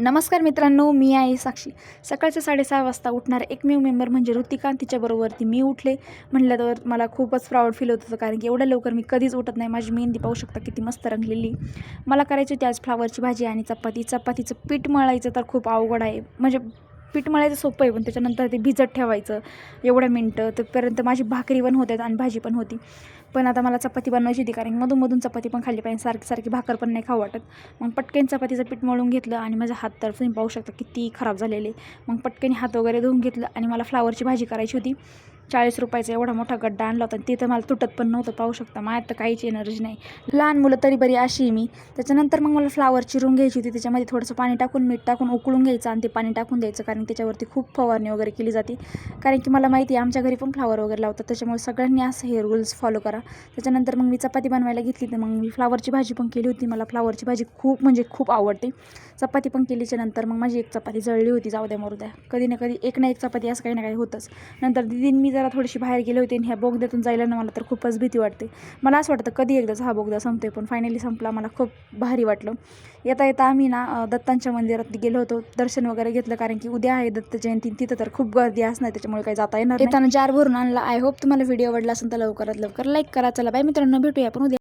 नमस्कार मित्रांनो मी आहे साक्षी. सकाळच्या साडेसहा वाजता उठणार एकमेव मेंबर म्हणजे ऋतिका तिच्याबरोबरती मी उठले. म्हणलं तर मला खूपच प्राऊड फील होत होतं कारण की एवढ्या लवकर मी कधीच उठत नाही. माझी मेहंदी पाहू शकता किती मस्त रंगलेली. मला करायची होती आज फ्लावरची भाजी आणि चपाती. चपातीचं पीठ मळायचं तर खूप अवघड आहे. म्हणजे पीठ मळायचं सोपं आहे पण त्याच्यानंतर ते भिजत ठेवायचं एवढ्या मिनटं. तोपर्यंत माझी भाकरी पण होते आणि भाजी पण होती. पण आता मला चपाती बनवायची होती कारण मधून मधून चपाती पण खाल्ली पाहिजे. सारखी सारखी भाकर पण नाही खाऊ वाटत. मग पटकन चपातीचं पीठ मळून घेतलं आणि माझा हात तर तुम्ही पाहू शकता किती खराब झालेले. मग पटकन हात वगैरे धुवून घेतलं आणि मला फ्लावरची भाजी करायची होती. चाळीस रुपयाचा एवढा मोठा गड्डा आणला होता आणि मला तुटत पण नव्हतं पाहू शकता. माझ्यात तर काहीच एनर्जी नाही. लहान मुलं तरी बरी अशी मी. त्याच्यानंतर मग मला फ्लावर चिरून घ्यायची होती. त्याच्यामध्ये थोडंसं पाणी टाकून मीठ टाकून उकळून घ्यायचं आणि ते पाणी टाकून द्यायचं कारण त्याच्यावरती खूप फवारणी वगैरे केली जाते. कारण की मला माहिती आहे आमच्या घरी पण फ्लावर वगैरे लावतात. त्याच्यामुळे सगळ्यांनी असं हे रूल्स फॉलो करा. त्याच्यानंतर मग मी चपाती बनवायला घेतली तर मग मी फ्लावरची भाजी पण केली होती. मला फ्लावरची भाजी खूप म्हणजे खूप आवडते. चपाती पण केलीच्या नंतर मग माझी एक चपाती जळली होती. जाऊ द्या मरू द्या. कधी ना कधी एक ना एक चपाती असं काही ना काही होतंच. नंतर दिदीन मी जरा थोडीशी बाहेर गेले होते आणि ह्या बोगद्यातून जायला ना मला तर खूपच भीती वाटते. मला असं वाटतं कधी एकदाच हा बोगदा संपतोय पण फायनली संपला. मला खूप भारी वाटलं. येता येता आम्ही ना दत्तांच्या मंदिरात गेलो होतो दर्शन वगैरे घेतलं कारण की उद्या आहे दत्त जयंती. तिथं तर खूप गर्दी असणार त्याच्यामुळे काही जाता येणार येताना जार भरून आणला. आय होप तुम्हाला व्हिडिओ आवडला असेल तर लवकरात लवकर लाईक करा. चला बाय मित्रांनो भेटूया आपण उद्या.